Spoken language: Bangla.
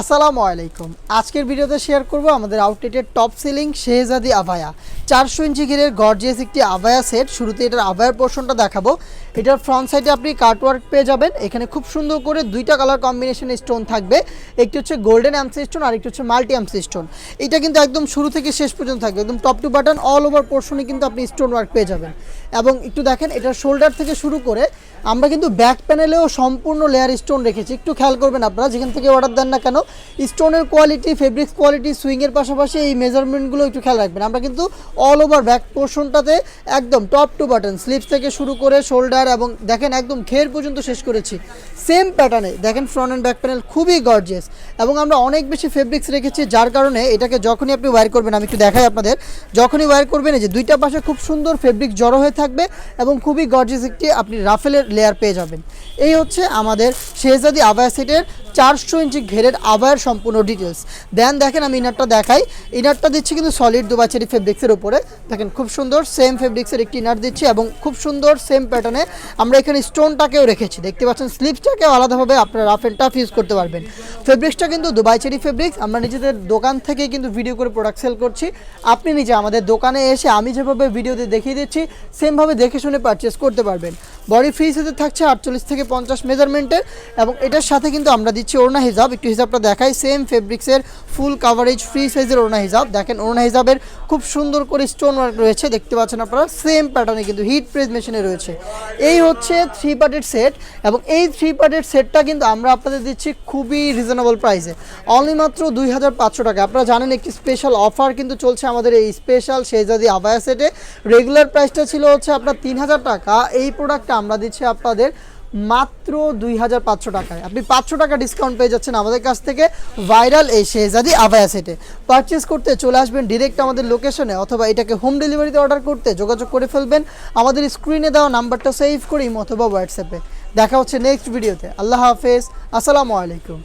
আসসালামু আলাইকুম। আজকের ভিডিওতে শেয়ার করব আমাদের আউটলেটের টপ সেলিং শেহজাদি আভায়া চারশো ইঞ্চি ঘিরের গর্জিয়াস একটি আভায়া সেট শুরুতে এটার আভায়ার পোর্শনটা দেখাবো। এটার ফ্রন্ট সাইডে আপনি কাটওয়ার্ক পেয়ে যাবেন। এখানে খুব সুন্দর করে দুইটা কালার কম্বিনেশন স্টোন থাকবে। একটি হচ্ছে গোল্ডেন অ্যামসি স্টোন আর একটি হচ্ছে মাল্টি অ্যামসি স্টোন এটা কিন্তু একদম শুরু থেকে শেষ পর্যন্ত থাকবে। একদম top to button all over পোর্শনে কিন্তু আপনি স্টোন ওয়ার্ক পেয়ে যাবেন। এবং একটু দেখেন, এটার শোল্ডার থেকে শুরু করে আমরা কিন্তু ব্যাক প্যানেলেও সম্পূর্ণ লেয়ার স্টোন রেখেছি। একটু খেয়াল করবেন আপনারা, যেখান থেকে অর্ডার দেন না কেন স্টোনের কোয়ালিটি, ফেব্রিক্স কোয়ালিটি, সুইংয়ের পাশাপাশি এই মেজারমেন্টগুলো একটু খেয়াল রাখবেন। আমরা কিন্তু অল ওভার ব্যাক পোর্শনটাতে একদম টপ টু বাটন স্লিপস থেকে শুরু করে শোল্ডার এবং দেখেন একদম ঘের পর্যন্ত শেষ করেছি। সেম প্যাটার্নে দেখেন ফ্রন্ট অ্যান্ড ব্যাক প্যানেল খুবই গর্জিয়াস এবং আমরা অনেক বেশি ফেব্রিক্স রেখেছি, যার কারণে এটাকে যখনই আপনি ওয়্যার করবেন, আমি একটু দেখাই আপনাদের, যখনই ওয়্যার করবেন, এই যে দুইটা পাশে খুব সুন্দর ফেব্রিক জড়ো হয়ে থাকবে এবং খুবই গর্জিয়াস একটি আপনি রাফেলের লেয়ার পেয়ে যাবেন। এই হচ্ছে আমাদের শেহজাদি আবায়া সেটের চারশো ইঞ্চি ঘেরের আবায়ের সম্পূর্ণ ডিটেলস দেন দেখেন আমি ইনারটা দেখাই। ইনারটা দিচ্ছি কিন্তু সলিড দুবাচেরি ফেব্রিক্সের উপরে। দেখেন খুব সুন্দর সেম ফেব্রিক্সের একটি ইনার দিচ্ছি এবং খুব সুন্দর সেম প্যাটার্নে আমরা এখানে স্টোনটাকেও রেখেছি। দেখতে পাচ্ছেন স্লিপসটাকেও আলাদাভাবে আপনারা রাফ অ্যান্ড টাফ ইউজ করতে পারবেন। ফেব্রিক্সটা কিন্তু দুবাই চেরি ফেব্রিক্স আমরা নিজেদের দোকান থেকে কিন্তু ভিডিও করে প্রোডাক্ট সেল করছি। আপনি নিজে আমাদের দোকানে এসে আমি যেভাবে ভিডিওতে দেখিয়ে দিচ্ছি সেমভাবে দেখে শুনে পারচেস করতে পারবেন। বডি ফ্রি সাইজে থাকছে আটচল্লিশ থেকে পঞ্চাশ মেজারমেন্টের এবং এটার সাথে কিন্তু আমরা দিচ্ছি ওড়না হিসাব একটু হিসাবটা দেখাই। সেম ফেব্রিক্সের ফুল কাভারেজ ফ্রি সাইজের ওড়না হিসাব দেখেন, ওড়না হিসাবের খুব সুন্দর করে স্টোন ওয়ার্ক রয়েছে। দেখতে পাচ্ছেন আপনারা সেম প্যাটার্নে কিন্তু হিট প্রেস মেশিনে রয়েছে। এই হচ্ছে থ্রি পার্টের সেট এবং এই থ্রি পার্টের সেটটা কিন্তু আমরা আপনাদের দিচ্ছি খুবই রিজনেবল প্রাইসে অনলি মাত্র দুই হাজার পাঁচশো টাকা। আপনারা জানেন, একটি স্পেশাল অফার কিন্তু চলছে আমাদের এই স্পেশাল শেজাদি আবায়া সেটে রেগুলার প্রাইসটা ছিল হচ্ছে আপনার তিন হাজার টাকা। এই প্রোডাক্টটা আমরা দিচ্ছি আপনাদের মাত্র দুই হাজার পাঁচশো টাকায়। আপনি পাঁচশো টাকা ডিসকাউন্ট পেয়ে যাচ্ছেন আমাদের কাছ থেকে ভাইরাল এই শেহজাদি আবায়া সেটে পারচেস করতে চলে আসবেন ডিরেক্ট আমাদের লোকেশনে অথবা এটাকে হোম ডেলিভারিতে অর্ডার করতে যোগাযোগ করে ফেলবেন। আমাদের স্ক্রিনে দেওয়া নাম্বারটা সেভ করি অথবা হোয়াটসঅ্যাপে দেখা হচ্ছে নেক্সট ভিডিওতে আল্লাহ হাফেজ। আসসালামু আলাইকুম।